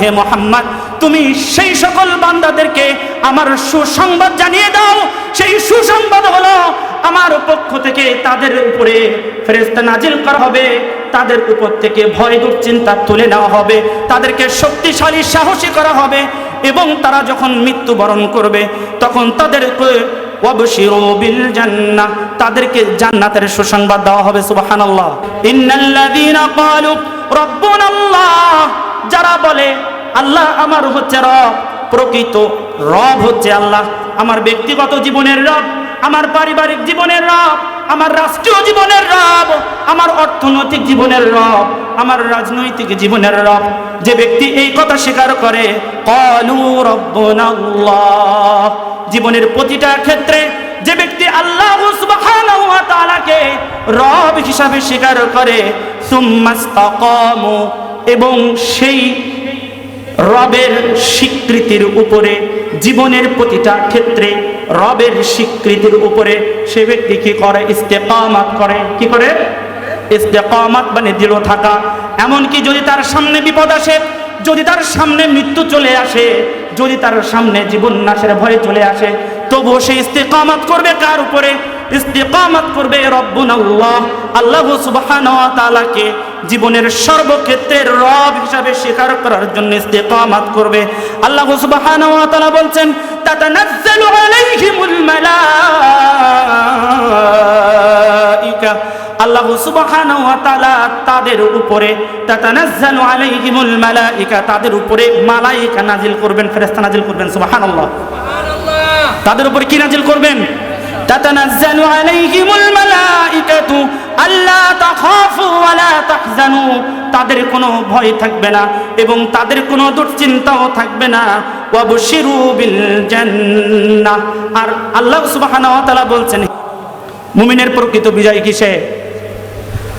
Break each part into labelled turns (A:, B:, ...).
A: হে মোহাম্মদ, তুমি সেই সকল বান্দাদেরকে আমার সুসংবাদ জানিয়ে দাও। সেই সুসংবাদ হলো, আমার পক্ষ থেকে তাদের উপরে ফেরেস্তা নাজিল করা হবে। তাদের উপর থেকে ভয় দুশ্চিন্তা তুলে নেওয়া হবে। তাদেরকে শক্তিশালী, সাহসী করা হবে এবং তারা যখন মৃত্যুবরণ করবে, তখন তাদেরকে তাদেরকে জান্নাতের সুসংবাদ দেওয়া হবে, সুবহানাল্লাহ। ইন্নাল্লাযীনা যারা বলে আল্লাহ আমার হচ্ছে রব, প্রকৃত রব হচ্ছে আল্লাহ। আমার ব্যক্তিগত জীবনের রব, আমার পারিবারিক জীবনের রব, আমার রাষ্ট্রীয় জীবনের রব, আমার অর্থনৈতিক জীবনের রব, আমার রাজনৈতিক জীবনের রব। যে ব্যক্তি এই কথা স্বীকার করে, কলু রব্বুনাল্লাহ জীবনের প্রতিটা ক্ষেত্রে যে ব্যক্তি আল্লাহ সুবহানাহু ওয়া তাআলাকে রব হিসাবে স্বীকার করে, সুম্মাস্তাকামু, এবং সেই রবের স্বীকৃতির উপরে, জীবনের প্রতিটা ক্ষেত্রে রবের স্বীকৃতির উপরে সে ব্যক্তি কি করে? ইস্তেকামাত করে। কি করে? ইস্তেকামাত মানে দৃঢ় থাকা। এমনকি যদি তার সামনে বিপদ আসে, যদি তার সামনে মৃত্যু চলে আসে, যদি তার সামনে জীবন নাশের ভয়ে চলে আসে, তবুও সে ইস্তেকামাত করবে কার উপরে? ইস্তেকামাত করবে রব্বুন আল্লাহ আল্লাহ তাআলাকে জীবনের সর্বক্ষেত্রের রব হিসাবে স্বীকার করার জন্য ইস্তেকামাত করবে। আল্লাহ সুবহানাহু ওয়া তাআলা বলছেন তাতানাজ্জালু আলাইহিমুল মালাইকা। আল্লাহ সুবহানাহু ওয়া তাআলা তাদের উপরে তাতানাজ্জালু আলাইহিমুল মালাইকা। তাদের উপরে মালাইকা নাজিল করবেন ফেরেশতা নাজিল করবেন সুবহানাল্লাহ। সুবহানাল্লাহ। তাদের উপর কি নাজিল করবেন? তাতানাজ্জালু আলাইহিমুল মালাইকাতু আল্লা তাখাফু ওয়া লা তাহজানু। তাদের কোনো ভয় থাকবে না এবং তাদের কোনো দুশ্চিন্তাও থাকবে না। ওয়াবশিরু বিল জান্নাহ। আর আল্লাহ সুবহানাহু ওয়া তাআলা বলছেন, মুমিনের প্রকৃত বিজয় কিসে?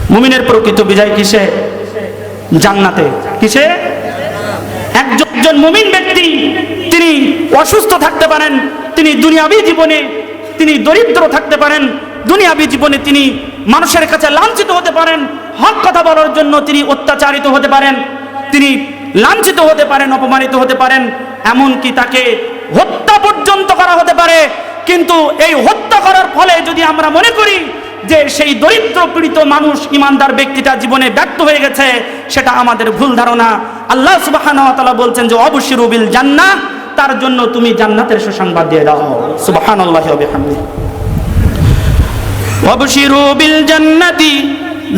A: মুমিনের প্রকৃত বিজয় কিসে? জান্নাতে। কিসে? একজন মুমিন ব্যক্তি, তিনি অসুস্থ থাকতে পারেন, তিনি দুনিয়াবি জীবনে, তিনি দরিদ্র থাকতে পারেন, দুনিয়াবি জীবনে তিনি মানুষের কাছে লাঞ্ছিত হতে পারেন, হক কথা বলার জন্য তিনি অত্যাচারিত হতে পারেন, তিনি লাঞ্ছিত হতে পারেন, অপমানিত হতে পারেন, এমনকি তাকে হত্যা পর্যন্ত করা হতে পারে। কিন্তু এই হত্যা করার ফলে যদি আমরা মনে করি যে সেই দরিদ্র পীড়িত মানুষ, ইমানদার ব্যক্তিটা জীবনে ব্যর্থ হয়ে গেছে, সেটা আমাদের ভুল ধারণা। আল্লাহ তাআলা বলছেন যে অবশ্যই বিল জান্নাহ তার জন্য তুমি জান্নাতের সুসংবাদ দিয়ে দাও। সুবহানাল্লাহি ওয়া অবশিরু বিল জান্নাতি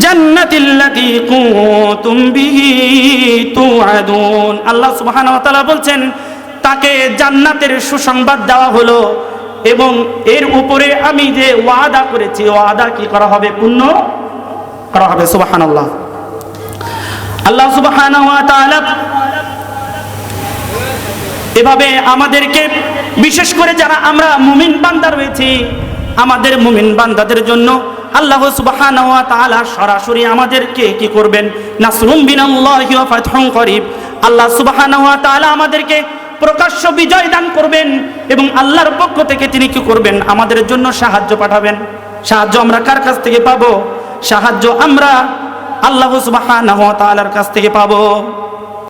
A: জান্নাতিল্লাতি কুতুম বিহি তুআদুন আল্লাহ সুবহানাহু ওয়া তাআলা বলছেন, তাকে জান্নাতের সুসংবাদ দেওয়া হলো এবং এর উপরে আমি যে ওয়াদা করেছি, ওয়াদা কি করা হবে? পূর্ণ করা হবে, সুবহানাল্লাহ। আল্লাহ সুবহানাহু ওয়া তাআলা এভাবে আমাদেরকে, বিশেষ করে যারা আমরা মুমিন বান্দা রয়েছি আমাদের মুমিন বান্দাদের জন্য আল্লাহ সুবহানাহু তাআলা সরাসরি আমাদেরকে কি করবেন? নাসরুম বিনাল্লাহি করিব। আল্লাহ সুবহানাহু ওয়া তাআলা আমাদেরকে প্রকাশ্য বিজয় দান করবেন এবং আল্লাহর পক্ষ থেকে তিনি কি করবেন? আমাদের জন্য সাহায্য পাঠাবেন। সাহায্য আমরা কার কাছ থেকে পাবো? সাহায্য আমরা আল্লাহ তাআলার কাছ থেকে পাবো।